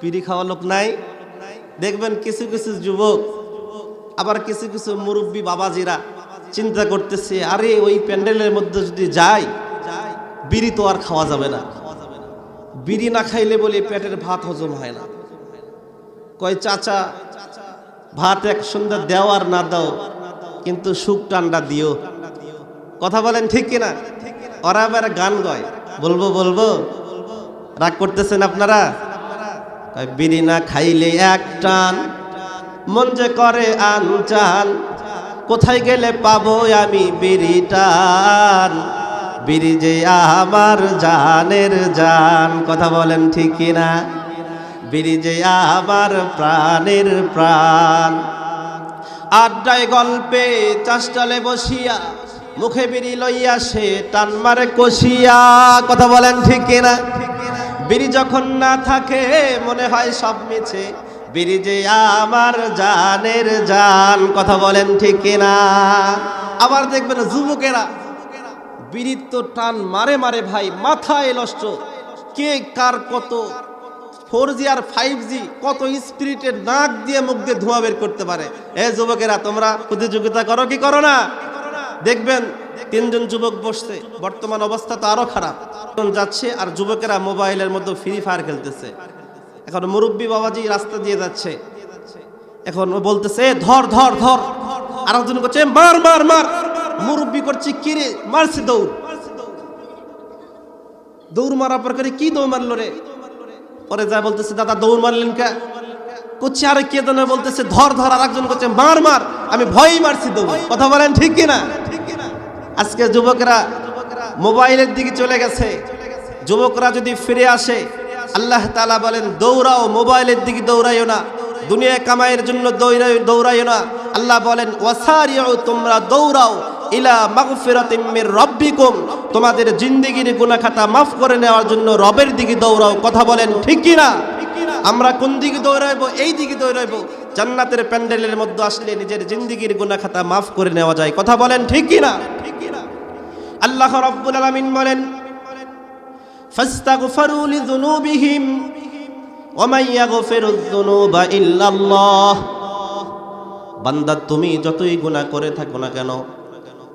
পিড়ি খাওয়া লোক নাই। দেখবেন কিছু কিছু যুবক, আবার কিছু কিছু মুরব্বী বাবাজিরা চিন্তা করতেছে, আরে ওই প্যান্ডেলের মধ্যে যদি যাই, বিড়ি তো আর খাওয়া যাবে না। বিড়ি না খাইলে বলে পেটের ভাত হজম হয় না। কয়, চাচা, ভাত এক সুন্দর দেও আর না দাও, কিন্তু সুখ টান্ডা দিও। কথা বলেন ঠিক কিনা ওরা আবার গান গয়। বলব বলব? রাগ করতেছেন আপনারা? বিড়ি না খাইলে এক টান, মন যে করে আনচান কোথায় গেলে পাবো আমি বিড়ি টান বিড়ি যে আমার জানের জান, কথা বলেন ঠিক কিনা? বিড়ি যে আমার প্রাণের প্রাণ। আড্ডায় গল্পে চাষটালে বসিয়া, মুখে বিড়ি লইয়া সে টান মারে কষিয়া, কথা বলেন ঠিক কিনা? বিড়ি যখন না থাকে, মনে হয় সব মিছে। বিড়ি যে আমার জানের জান কথা বলেন ঠিক কিনা? আবার দেখবেন যুবকেরা বিড়ির তো টান মারে মারে ভাই, মাথায় নষ্ট। কে কার কত? ফোর জি আর ফাইভ জি কত স্পিরিটের নাক দিয়ে মুখ দিয়ে ধোঁয়া বের করতে পারে। এ যুবকেরা, তোমরা প্রতিযোগিতা করো কি করো না? দেখবেন তিনজন যুবক বসছে, বর্তমান অবস্থা তো আরও খারাপ। যাচ্ছে আর যুবকেরা মোবাইলের মধ্যে ফ্রি ফায়ার খেলতেছে। এখন মুরব্বী বাবাজি রাস্তা দিয়ে যাচ্ছে। এখন ও বলতেছে ধর ধর ধর। আর একজন করছে মার মার মার। মুরব্বী করছে কিরে মারছে দৌড়। দৌড় মারার পর করে কি দৌড় মারলো রে? পরে যা বলতেছে, দাদা, দৌড় মারলেন কে? করছে আরে কে জানে বলতেছে, ধর ধর আর একজন করছে মার মার, আমি ভয়ই মারছি দৌড় কথা বলেন ঠিক কিনা? আজকে যুবকরা মোবাইলের দিকে চলে গেছে। যুবকরা যদি ফিরে আসে, আল্লাহ তাআলা বলেন, দৌড়াও, মোবাইলের দিকে দৌড়াইও না। দুনিয়া কামাইয়ের জন্য দৌড়াই, দৌড়াইও না। আল্লাহ বলেন, ওয়াসারিউ, তোমরা দৌড়াও, ইলা মাগফিরাতিম মির রাব্বিকুম। তোমাদের জিন্দেগির গুনাহ খাতা মাফ করে নেওয়ার জন্য রবের দিকে দৌড়াও। কথা বলেন ঠিক কি না আমরা কোন দিকে দৌড়াইবো, এই দিকে দৌড়াইবো। জান্নাতের প্যান্ডেলের মধ্যে আসলে নিজের জিন্দেগির গুনাহ খাতা মাফ করে নেওয়া যায়। কথা বলেন ঠিক কি না? আল্লাহ রাব্বুল আলামিন বলেন, ফাস্তাগফিরু লিযুনুবিহিম ওয়া মান ইয়াগফিরুয যুনুবা ইল্লাল্লাহ। বান্দা, তুমি যতই গুনাহ করে থাকো না কেন,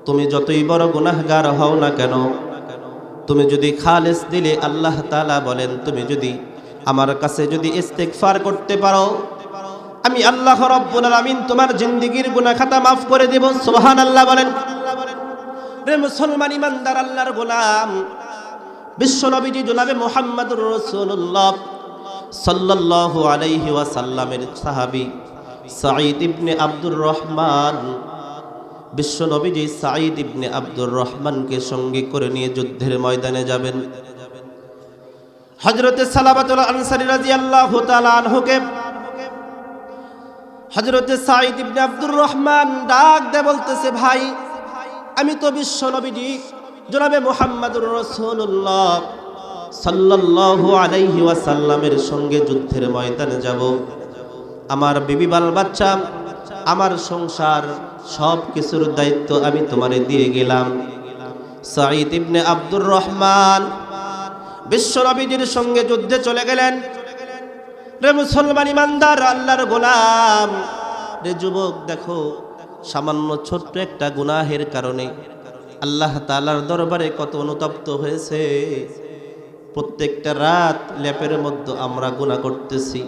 তুমি যতই বড় গুনাহগার হও না কেন, তুমি যদি খালেস দিলে আল্লাহ তাআলা বলেন, তুমি যদি আমার কাছে যদি ইস্তেগফার করতে পারো, আমি আল্লাহ রাব্বুল আলামিন তোমার জিন্দেগীর গুনাহ খাতা মাফ করে দেব, সুবহানাল্লাহ বলেন। রে মুসলমান ইমানদার, আল্লাহর গোলাম বিশ্ব নবীজি জনাবে মোহাম্মদুর রসুল্লাহ সাল্লাল্লাহু আলাইহি ওয়াসাল্লামের সাহাবী সাঈদ ইবনে আব্দুর রহমান বিশ্ব নবীজি সাঈদ ইবনে আব্দুর রহমানকে সঙ্গে করে নিয়ে যুদ্ধের ময়দানে যাবেন। হজরতে সালাবাতুল আনসারী রাদিয়াল্লাহু তাআলা আনহুকে হজরতে সাঈদ ইবনে আব্দুর রহমান ডাক দে বলতেছে, ভাই, আমি তো বিশ্ব নবীজি, জনাবে মোহাম্মদুর রসুল্লাহ সাল্লাল্লাহু আলাইহি ওয়াসাল্লামের সঙ্গে যুদ্ধের ময়দানে যাব। আমার বিবি বাল বাচ্চা, আমার সংসার, সব কিছুর দায়িত্ব আমি তোমারে দিয়ে গেলাম। সাঈদ ইবনে আব্দুর রহমান বিশ্ব নবীজির সঙ্গে যুদ্ধে চলে গেলেন। রে মুসলমান ইমানদার, আল্লাহর গোলাম। রে যুবক, দেখো, সামান্য ছোট্ট একটা গুনাহের কারণে আল্লাহ তালার দরবারে কত অনুতপ্ত হয়েছে। প্রত্যেকটা রাত ল্যাপের মধ্যে আমরা গুণা করতেছি,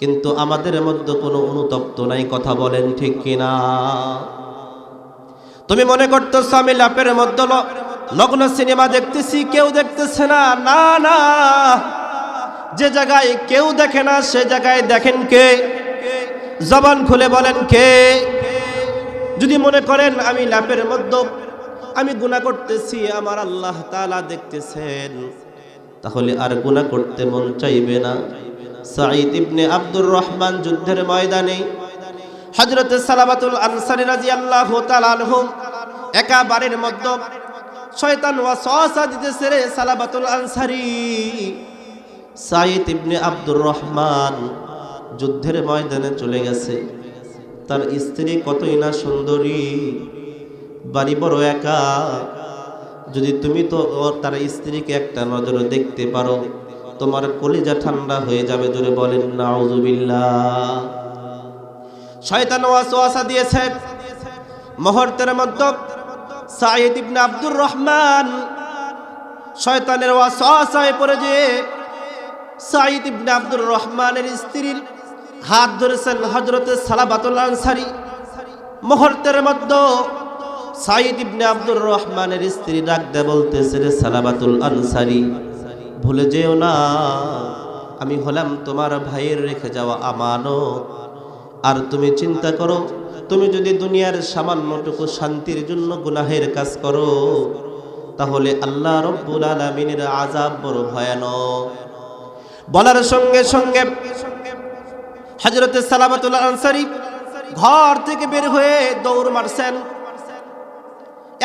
কিন্তু আমাদের মধ্যে কোনো অনুতপ্ত নাই, কথা বলেন ঠিক কিনা? তুমি মনে করতেছ আমি ল্যাপের মধ্যে ল- নগ্ন সিনেমা দেখতেছি, কেউ দেখতেছে না। না না। যে জায়গায় কেউ দেখে না, সে জায়গায় দেখেন কে? জবান খুলে বলেন কে? যদি মনে করেন, আমি ল্যাপের মধ্যে আমি গুণা করতেছি, আমার আল্লাহ তালা দেখতেছেন, তাহলে আর গুণা করতে মন চাইবে না। সাঈদ ইবনে আব্দুর রহমান যুদ্ধের ময়দানে হযরত সালাবাতুল আনসারী রাদিয়াল্লাহু তাআলা আনহুম একা বাড়ির মধ্যে শয়তান ওয়াসওয়াসা দিতেছে রে সালাবাতুল আনসারী। সাঈদ ইবনে আব্দুর রহমান যুদ্ধের ময়দানে চলে গেছে। তার স্ত্রী কতই না সুন্দরী, বাড়ি বড় একা। যদি তুমি তো তার স্ত্রীকে একটা নজরে দেখতে পারো, তোমার কলিজা ঠান্ডা হয়ে যাবে জোরে বলেন, নাউজুবিল্লাহ। শয়তান ওয়াসওয়াসা দিয়েছে। মুহূর্তের মধ্যে সাইদ ইবনে আব্দুর রহমান। শয়তানের ওয়াসওয়াসায় পড়ে যে সাইদ ইবনে আব্দুর রহমানের স্ত্রীর হাত ধরেছেন হজরতে সালাবাতুল আনসারি। মুহূর্তের মধ্যে সাইদ ইবনে আব্দুর রহমানের স্ত্রী ডাক দে বলতেছে, রে সালাবাতুল আনসারি, ভুলে যেও না, আমি হলাম তোমার ভাইয়ের রেখে যাওয়া আমানত। আর তুমি চিন্তা করো তুমি যদি দুনিয়ার সামান্যটুকু শান্তির জন্য গুনাহের কাজ করো, তাহলে আল্লাহ রব্বুল আলমিনের আজাব বড় ভয়ানক। বলার সঙ্গে সঙ্গে হজরতে সালাবাতুল আনসারি ঘর থেকে বের হয়ে দৌড় মারছেন।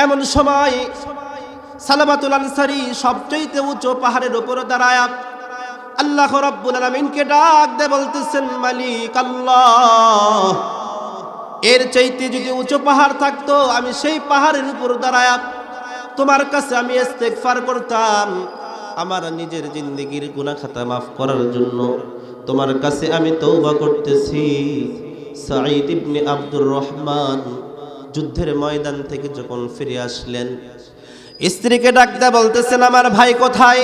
এমন সময় সালামাতুল আনসারি সবচেয়ে উঁচু পাহাড়ের উপরে দাঁড়ায় আল্লাহ রব্বুল আলমিনকে ডাক দে বলতেছেন, মালিক আল্লাহ এর চাইতে যদি উঁচু পাহাড় থাকতো, আমি সেই পাহাড়ের উপর দাঁড়ায় তোমার কাছে আমি ইস্তেগফার করতাম। আমার নিজের জিন্দগির গুনাহ খাতা মাফ করার জন্য তোমার কাছে আমি তৌবা করতেছি। সাঈদ ইবনে আব্দুর রহমান যুদ্ধের ময়দান থেকে যখন ফিরে আসলেন, স্ত্রীকে ডাকতে বলতেছেন, আমার ভাই কোথায়?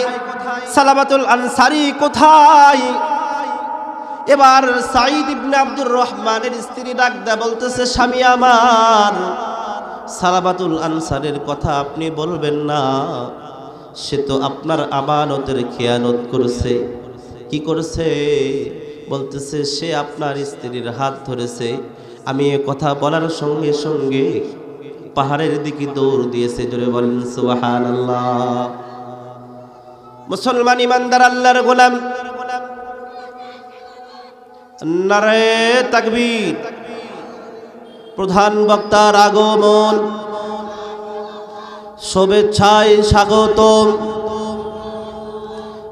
সালাবাতুল আনসারি কোথায়? এবার সাঈদ ইবনে আব্দুর রহমানের স্ত্রী ডাকতে বলতেছে, স্বামী আমার, সালাবাতুল আনসারের কথা আপনি বলবেন না। সে তো আপনার আমানতের খেয়ানত করেছে। কি করেছে? বলতেছে, সে আপনার স্ত্রীর হাত ধরেছে। আমি এ কথা বলার সঙ্গে সঙ্গে পাহাড়ের দিকে দৌড় দিয়েছে। জোরে বলেন আল্লাহ মুসলমান ইমানদার, আল্লাহর গোলাম। নারে তাকবীর। প্রধান বক্তার আগমন। শুভেচ্ছায় স্বাগতম।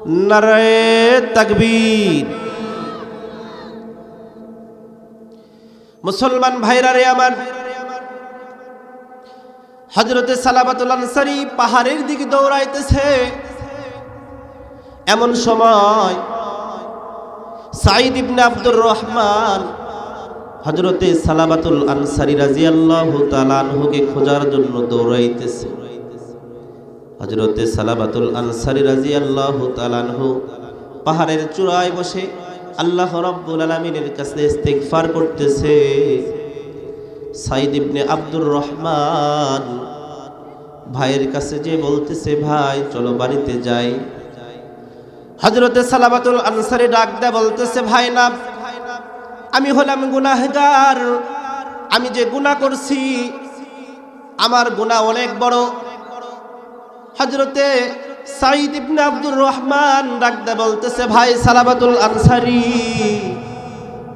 নারে তাকবীর। মুসলমান ভাইরা রে আমার হজরতে সালাবাতুল আনসারি পাহাড়ের দিকে দৌড়াইতেছে। এমন সময় সাইদ ইবনে আব্দুর রহমান হজরতে সালাবাতুল আনসারি রাজিয়াল্লাহু তালানহুকে খোঁজার জন্য দৌড়াইতেছে। হজরতে সালাবাতুল আনসারি রাজিয়াল্লাহু তালানহু পাহাড়ের চূড়ায় বসে আল্লাহ রব্বুল আলমিনের কাছে ইস্তেগফার করতেছে। সাইদ ইবনে আব্দুর রহমান ভাইয়ের কাছে যে বলতেছে, ভাই, চলো বাড়িতে যাই। হজরতে সালাবাতুল আনসারি ডাক দে বলতেছে, ভাই না, আমি হলাম গুনাহগার। আমি যে গুনাহ করছি, আমার গুনাহ অনেক বড়। হজরতে সাইদ ইবনে আব্দুর রহমান ডাক দে বলতেছে, ভাই সালাবাতুল আনসারি,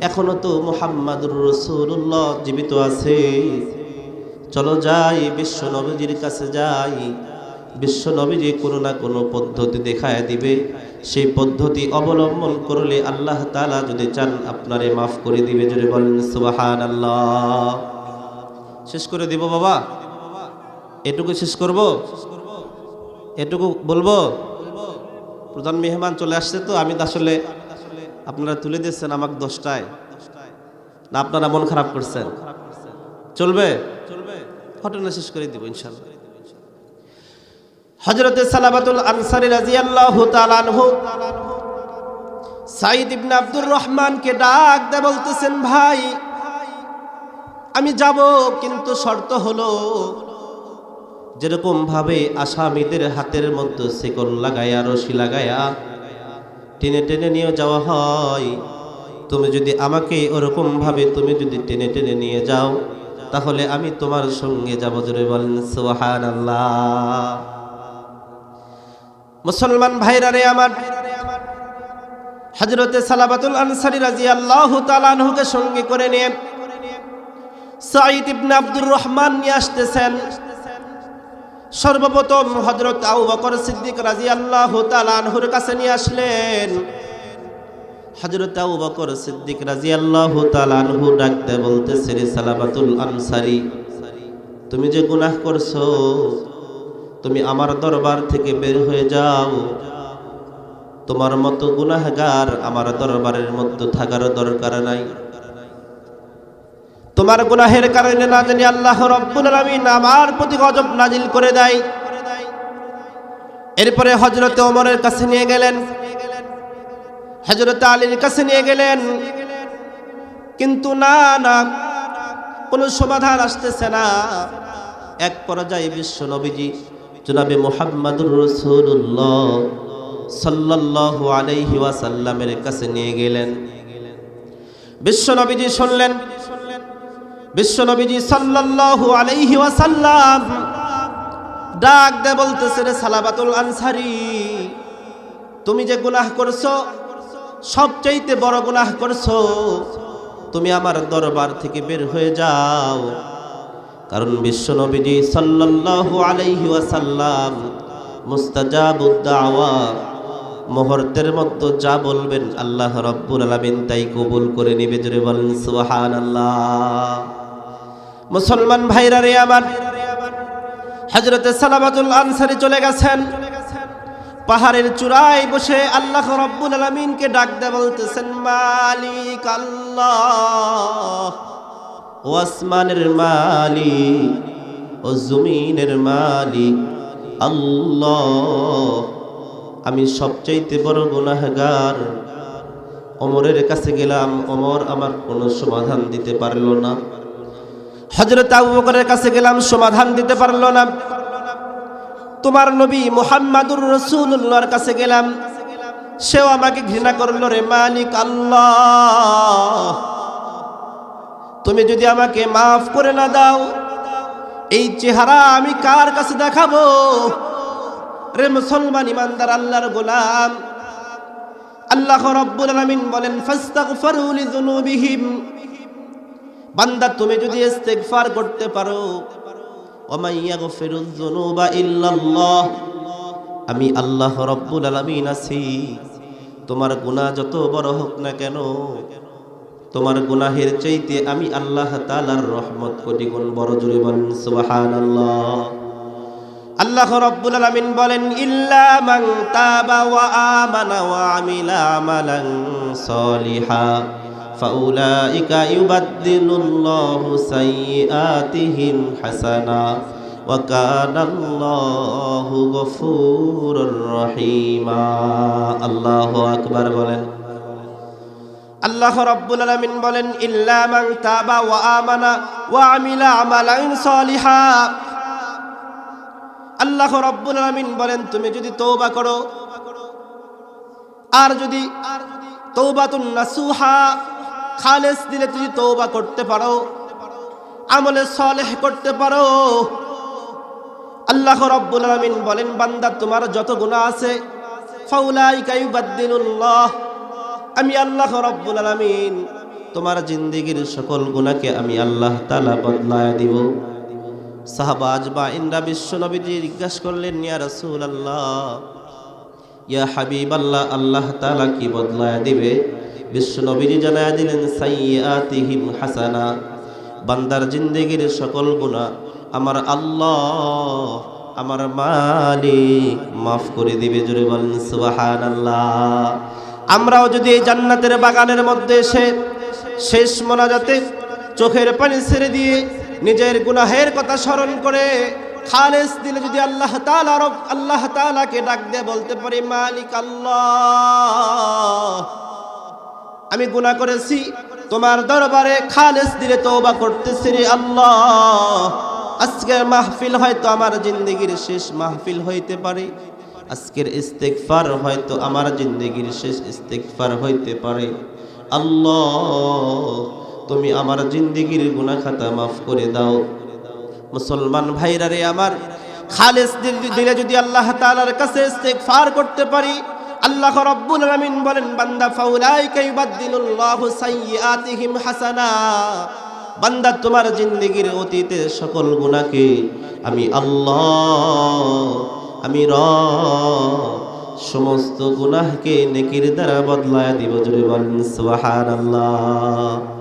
এখনও তো মোহাম্মদুর রসুল্লাহ জীবিত আছে। চলো যাই, বিশ্ব নবীজির কাছে যাই। বিশ্ব নবীজি কোনো না কোনো পদ্ধতি দেখায় দিবে। সেই পদ্ধতি অবলম্বন করলে আল্লাহ তালা যদি চান আপনারে মাফ করে দিবে যদি বলেন সুবাহান আল্লাহ শেষ করে দিব বাবা। এটুকু শেষ করব? এটুকু বলব? প্রধান মেহমান চলে আসছে তো, আমি আসলে আপনারা তুলে দিচ্ছেন আমাকে দশটায়। না, আপনারা মন খারাপ করছেন। চলবে চলবে? ঘটনা শেষ করে দিব ইনশাল্লাহ। হজরতে সালাবাতুল আনসারি রাজিয়াল্লাহু তাআলাহু সাইদ ইবনে আব্দুর রহমানকে ডাক দে বলতেছেন, ভাই, আমি যাব, কিন্তু শর্ত হলো যেরকম ভাবে আসামিদের হাতের মধ্যে শিকল লাগায়া, রশি লাগায়া টেনে টেনে নিয়ে যাওয়া হয়, তুমি যদি আমাকে ওরকম ভাবে তুমি যদি টেনে টেনে নিয়ে যাও, তাহলে আমি তোমার সঙ্গে যাব জোরে বলেন সোহান আল্লাহ মুসলমান ভাইরা রে আমার। হজরতে সালাবাতুল আনসারি রাজি আল্লাহ তালানহুকে সঙ্গে করে নিয়ে সাইদ ইবনে আব্দুর রহমান নিয়ে আসতেছেন। সর্বপ্রথম হজরত আউ বকর সিদ্দিক রাজি আল্লাহ তালানহুর কাছে নিয়ে আসলেন। হজরত আউ বকর সিদ্দিক রাজি আল্লাহ তালানহু ডাকতে বলতেছে, রে সালাবাতুল আনসারি, তুমি যে গুনাহ করছ তুমি আমার দরবার থেকে বের হয়ে যাও। তোমার মতো গুনাহগার আমার দরবারের মধ্যে থাকার দরকার নাই। তোমার গুনাহের কারণে না জানি আল্লাহ রব্বুল আলামিন আমার প্রতি গজব নাজিল করে দেয়। এরপরে হজরতে ওমরের কাছে নিয়ে গেলেন। হজরত আলীর কাছে নিয়ে গেলেন। কিন্তু না না, কোনো সমাধান আসতেছে না। এক পর্যায়ে বিশ্ব নবীজি জনাবে মোহাম্মদুর রসুল্লাহ সাল্লাল্লাহু আলাইহি ওয়াসাল্লামের কাছে নিয়ে গেলেন। বিশ্ব নবীজি শুনলেন। বিশ্ব নবীজি সাল্লাল্লাহু আলাইহি ওয়াসাল্লাম ডাক দে বলতেছে, রে সালাবাতুল আনসারি, তুমি যে গুনাহ করছ, সবচাইতে বড় গুনাহ করছ, তুমি আমার দরবার থেকে বের হয়ে যাও। কারণ বিশ্ব নবীজি সাল্লাল্লাহু আলাইহি ওয়াসাল্লাম মুস্তাজাবুদ দাওয়া, মুহূর্তের মতো যা বলবেন আল্লাহ রব্বুল আলামিন তাই কবুল করে নেবে জোরে বলেন, সুবহানাল্লাহ। মুসলমান ভাইরা রে আমার হজরতে সালামাতুল আনসারি চলে গেছেন। পাহাড়ের চূড়ায় বসে আল্লাহ রব্বুল আলমিনকে ডাক দে বলতেছেন, মালিক আল্লাহ। ও আসমানের মালিক ও জমিনের মালিক। আল্লাহ, আমি সবচাইতে বড় গুনাহগার। অমরের কাছে গেলাম, অমর আমার কোনো সমাধান দিতে পারল না। হজরত আবু বকরের কাছে গেলাম, সমাধান দিতে পারল না। তোমার নবী মুহাম্মাদুর রসুল্লাহর কাছে গেলাম। সেও আমাকে ঘৃণা করল, রে মালিক, আল্লাহ তুমি যদি আমাকে মাফ করে না দাও, এই চেহারা আমি কার কাছে দেখাবো? রে মুসলমান ইমানদার, আল্লাহর গোলাম। আল্লাহ রব্বুল আলামিন বলেন, ফাস্তাগফিরু লিযুনুবিহিম। বান্দা, তুমি যদি ইস্তেগফার করতে পারো ওয়া ইয়াগফিরুয যুনুবা ইল্লাল্লাহ। আমি আল্লাহ রব্বুল আলামিন আছি। তোমার গুনাহ যত বড় হোক না কেন তোমার গুনাহের চাইতে আমি আল্লাহ তালার রহমত কোটি গুণ বড় জুড়ে বলেন সুবাহান আল্লাহ আল্লাহ রব্বুল আলামিন বলেন, ইল্লা মান তাবা ওয়া আমানা ওয়া আমিলা আমালান সলিহা, ফাউলাইকা ইউবাদদিলুল্লাহু সাইয়্যাতিহিম হাসানা, ওয়া কানাল্লাহু গফুরুর রহিমা। আল্লাহু আকবার বলেন। আল্লাহ রব্বুল আলামিন বলেন, ইল্লা মান তাবা ওয়া আমানা ওয়া আমিলা আমালান সলিহা। আল্লাহ রব্বুল আলামিন বলেন, তুমি যদি তওবা করো, আর যদি তৌবাতুন নাসুহা, খালেস দিলে তুমি তৌবা করতে পারো, আমলে সলেহ করতে পারো। আল্লাহ রব্বুল আলামিন বলেন, বান্দা, তোমার যত গুনাহ আছে, ফাউলাইকা ইউবাদদিলুল্লাহ। আমি আল্লাহ রব্বুল আলামিন। তোমার জিন্দেগির সকল গুণাকে আমি আল্লাহ তালা বদলায় দিব। সাহাবাজ বা ইন্দ্রা বিশ্ব নবীজি জিজ্ঞাসা করলেন, ইয়া আল্লাহ ইয়া হাবিব আল্লাহ আল্লাহ তালা কি বদলায় দিবে? বিশ্ব নবীজি জানায় দিলেন সাইয়াতিহিম হাসানা, বান্দার জিন্দেগির সকল গুণা আমার আল্লাহ, আমার মালিক মাফ করে দিবে। জোরে বলেন, সুবহানাল্লাহ। আমরাও যদি এই জান্নাতের বাগানের মধ্যে এসে শেষ মোনাজাতে চোখের পানি ছেড়ে দিয়ে নিজের গুনাহের কথা স্মরণ করে খালেস দিলে যদি আল্লাহ আল্লাহ তাআলাকে ডাক দিয়ে বলতে পারি, মালিক আল্লাহ, আমি গুনাহ করেছি, তোমার দরবারে খালেস দিলে তওবা করতেছি রে আল্লাহ। আজকের মাহফিল হয়তো আমার জিন্দগির শেষ মাহফিল হইতে পারে। আজকের ইস্তেগফার হয়তো আমার জিন্দগির শেষ ইস্তেগফার হইতে পারে। আল্লাহ, তুমি আমার জিন্দগির গুনাহ খাতা মাফ করে দাও। মুসলমান ভাইরা রে আমার, খালেস দিলে যদি আল্লাহ তাআলার কাছে ইস্তেগফার করতে পারি, আল্লাহ রাব্বুল আলামিন বলেন, বান্দা ফাউলাইকা ইউবাদদিলুল্লাহু সাইয়্যাতিহিম হাসানা। বান্দা, তোমার জিন্দগির অতীতের সকল গুনাহকে আমি আল্লাহ আমি র সমস্ত গুনাহকে নেকির দ্বারা বদলায় দিব জুড়ে বলেন সুবহানাল্লাহ।